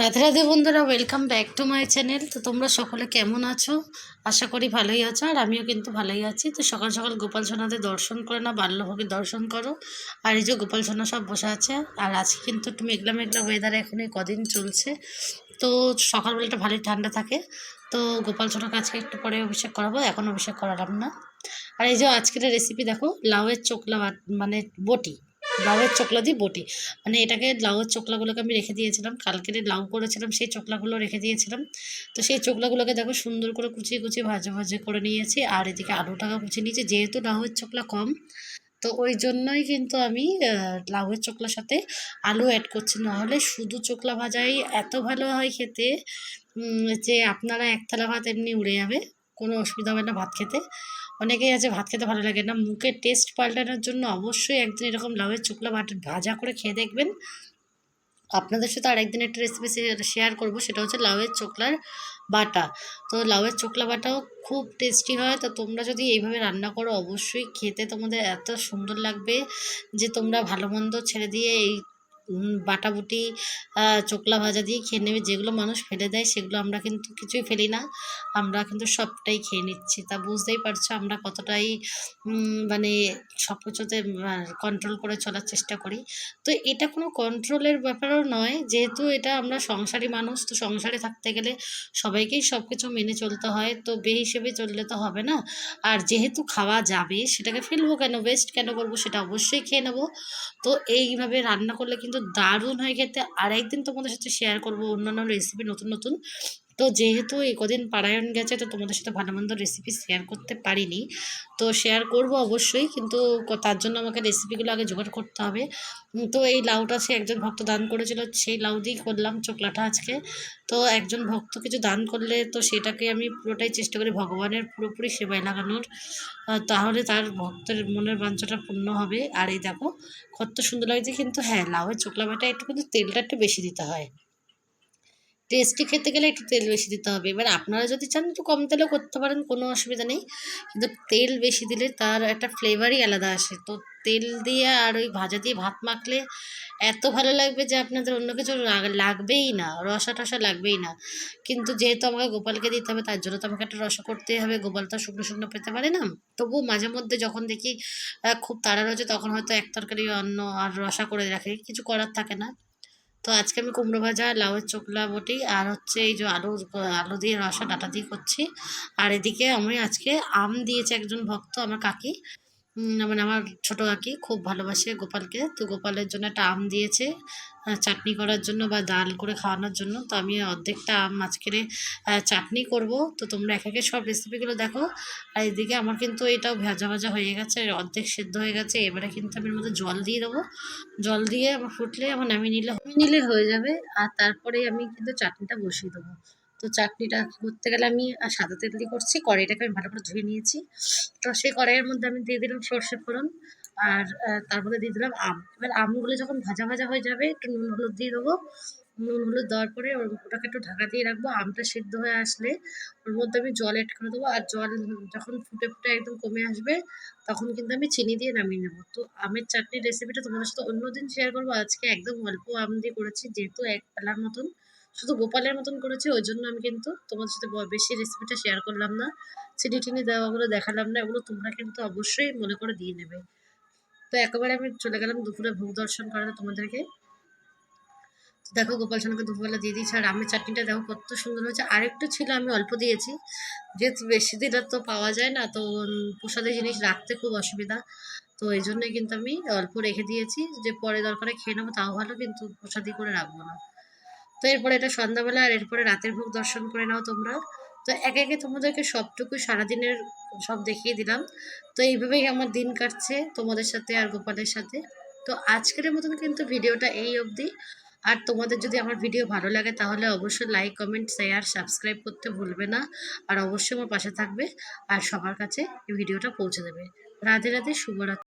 রাধে রাধে বন্ধুরা welcome back to my channel তো তোমরা সকলে কেমন আছো? আশা করি ভালোই আছো, আর আমিও কিন্তু ভালোই আছি। তো সকাল সকাল গোপাল সোনাদের দর্শন করে না বাল্যভোগের দর্শন করো। আর এই যে গোপাল সোনা সব বসে আছে, আর আজকে কিন্তু একটু মেঘলা মেঘলা ওয়েদার এখন এই কদিন চলছে। তো সকালবেলাটা ভালোই ঠান্ডা থাকে। তো গোপাল সোনাকে আজকে একটু পরে অভিষেক করাবো, এখন অভিষেক করালাম না। আর এই যে আজকের রেসিপি দেখো, লাউয়ের চোখলা মানে বটি। লাউয়ের চোকলা দিয়ে বটি। মানে এটাকে লাউয়ের চোকলাগুলোকে আমি রেখে দিয়েছিলাম। কালকের লাউ করেছিলাম, সেই চোকলাগুলো রেখে দিয়েছিলাম। তো সেই চোকলাগুলোকে দেখো সুন্দর করে কুচিয়ে কুচিয়ে ভাজা ভাজা করে নিয়েছি। আর এদিকে আলুটাকে কুচিয়ে নিয়েছি। যেহেতু লাউয়ের চোকলা কম, তো ওই জন্যই কিন্তু আমি লাউয়ের চোকলার সাথে আলু অ্যাড করছি। নাহলে শুধু চোকলা ভাজাই এত ভালো হয় খেতে যে আপনারা এক থালা ভাত এমনি উড়ে যাবে। কোনো অসুবিধা হবে না ভাত খেতে। অনেকেই আছে, ভাত খেতে ভালো লাগে না। মুখের টেস্ট পাল্টানোর জন্য অবশ্যই একদিন এরকম লাউয়ের চোকলা ভাট ভাজা করে খেয়ে দেখবেন। আপনাদের সাথে আরেকদিন একটা রেসিপি শেয়ার করব, সেটা হচ্ছে লাউয়ের চোকলার বাটা। তো লাউয়ের চোকলা বাটাও খুব টেস্টি হয়। তো তোমরা যদি এইভাবে রান্না করো, অবশ্যই খেতে তোমাদের এত সুন্দর লাগবে যে তোমরা ভালো মন্দ ছেড়ে দিয়ে এই বাটাবুটি চোকলা ভাজা দিয়ে খেয়ে নেবে। যেগুলো মানুষ ফেলে দেয়, সেগুলো আমরা কিন্তু কিছুই ফেলি না। আমরা কিন্তু সবটাই খেয়ে নিচ্ছি। তা বুঝতেই পারছ আমরা কতটাই মানে সব কিছুতে কন্ট্রোল করে চলার চেষ্টা করি। তো এটা কোনো কন্ট্রোলের ব্যাপারও নয়। যেহেতু এটা আমরা সংসারী মানুষ, তো সংসারে থাকতে গেলে সবাইকেই সব কিছু মেনে চলতে হয়। তো বে হিসেবে চললে তো হবে না। আর যেহেতু খাওয়া যাবে, সেটাকে ফেলব কেন? ওয়েস্ট কেন করব? সেটা অবশ্যই খেয়ে নেব। তো এইভাবে রান্না করলে কিন্তু দারুণ হয়ে খেতে। আর একদিন তোমাদের সাথে শেয়ার করব অন্যান্য রেসিপি নতুন নতুন। তো যেহেতু এই কদিন পারায়ণ গেছে, তো তোমাদের সাথে ভালো মন্দ রেসিপি শেয়ার করতে পারিনি। তো শেয়ার করব অবশ্যই, কিন্তু তার জন্য আমাকে রেসিপিগুলো আগে জোগাড় করতে হবে। তো এই লাউটা সে একজন ভক্ত দান করেছিল, সেই লাউ দিয়েই করলাম চোকলাটা আজকে। তো একজন ভক্ত কিছু দান করলে তো সেটাকে আমি পুরোটাই চেষ্টা করি ভগবানের পুরোপুরি সেবায় লাগানোর। তাহলে তার ভক্তের মনের বাঞ্ছাটা পূর্ণ হবে। আর এই দেখো, কত সুন্দর লাগছে, কিন্তু হ্যাঁ লাউয়ের চোকলা বাটা একটু কিন্তু তেলটা একটু বেশি দিতে হয়। টেস্টি খেতে গেলে একটু তেল বেশি দিতে হবে। এবার আপনারা যদি চান একটু কম তেলেও করতে পারেন, কোনো অসুবিধা নেই। কিন্তু তেল বেশি দিলে তার একটা ফ্লেভারই আলাদা আসে। তো তেল দিয়ে আর ওই ভাজা দিয়ে ভাত মাখলে এত ভালো লাগবে যে আপনাদের অন্য কিছু লাগবেই না, রসা টসা লাগবেই না। কিন্তু যেহেতু আমাকে গোপালকে দিতে হবে, তার জন্য তো আমাকে একটা রসা করতেই হবে। গোপাল তো শুকনো শুকনো পেতে পারে না। তবুও মাঝে মধ্যে যখন দেখি খুব তাড়া রয়েছে তখন হয়তো এক তরকারি অন্য আর রসা করে রাখে। কিছু করার থাকে না। তো আজকে আমি কুমড়ো ভাজা, লাউয়ের চোখলা বটি আর হচ্ছে এই যে আলু আলু দিয়ে রসা, ডাটা দিয়ে করছি। আর এদিকে আমি আজকে আম দিয়েছে একজন ভক্ত, আমার কাকি। মানে আমার ছোট কাকি খুব ভালোবাসে গোপালকে। তো গোপালের জন্য একটা আম দিয়েছে চাটনি করার জন্য বা ডাল করে খাওয়ানোর জন্য। তো আমি অর্ধেকটা আম আজকের চাটনি করব। তো তোমরা এক একে সব রেসিপিগুলো দেখো। আর এদিকে আমার কিন্তু এটাও ভাজা ভাজা হয়ে গেছে, অর্ধেক সেদ্ধ হয়ে গেছে। এবারে কিন্তু আমি এর মধ্যে জল দিয়ে দেবো। জল দিয়ে আমার ফুটলে আমার নামিয়ে নিলে নিলে হয়ে যাবে। আর তারপরে আমি কিন্তু চাটনিটা বসিয়ে দেবো। তো চাটনিটা করতে গেলে আমি সাদা তেল দিয়ে করছি, কড়াইটাকে আমি ভালো করে ধুয়ে নিয়েছি। তো সেই কড়াইয়ের মধ্যে আমি দিয়ে দিলাম সর্ষে ফোড়ন আর তার মধ্যে দিয়ে দিলাম আম। এবার আমগুলো যখন ভাজা ভাজা হয়ে যাবে, একটু নুন হলুদ দিয়ে দেবো। নুন হলুদ দেওয়ার পরে ওটাকে একটু ঢাকা দিয়ে রাখব। আমটা সিদ্ধ হয়ে আসলে ওর মধ্যে আমি জল অ্যাড করে দেবো। আর জল যখন ফুটে ফুটে একদম কমে আসবে, তখন কিন্তু আমি চিনি দিয়ে নামিয়ে নেব। তো আমের চাটনির রেসিপিটা তোমাদের সাথে অন্যদিন শেয়ার করব। আজকে একদম অল্প আম দিয়ে করেছি, যেহেতু এক বেলার মতন। শুধু গোপালের মতন করেছি ওই জন্য আমি কিন্তু তোমাদের সাথে বেশি রেসিপিটা শেয়ার করলাম না। চিনি টিনি দেওয়াগুলো দেখালাম না, এগুলো তোমরা কিন্তু অবশ্যই মনে করে দিয়ে নেবে। তো একেবারে আমি চলে গেলাম দুপুরে ভোগ দর্শন করাতে তোমাদেরকে। দেখো গোপাল সোনাকে দুপুরবেলা দিয়ে দিয়েছি, আর আমের চাটনিটা দেখো কত সুন্দর হয়েছে। আরেকটু ছিল, আমি অল্প দিয়েছি। যেহেতু বেশি দিলে তো পাওয়া যায় না, তো প্রসাদের জিনিস রাখতে খুব অসুবিধা। তো এই জন্যই কিন্তু আমি অল্প রেখে দিয়েছি। যে পরে দরকারে খেয়ে নেব, তাও ভালো, কিন্তু প্রসাদি করে রাখব না। তো এরপরে এটা সন্ধ্যাবেলা আর এরপরে রাতের ভোগ দর্শন করে নাও তোমরা। তো একে একে তোমাদেরকে সবটুকু সারাদিনের সব দেখিয়ে দিলাম। তো এইভাবেই আমার দিন কাটছে তোমাদের সাথে আর গোপালের সাথে। তো আজকের মতন কিন্তু ভিডিওটা এই অবধি। আর তোমাদের যদি আমার ভিডিও ভালো লাগে তাহলে অবশ্যই লাইক কমেন্ট শেয়ার সাবস্ক্রাইব করতে ভুলবে না। আর অবশ্যই আমার পাশে থাকবে আর সবার কাছে এই ভিডিওটা পৌঁছে দেবে। রাধে রাধে, শুভরাত্রি।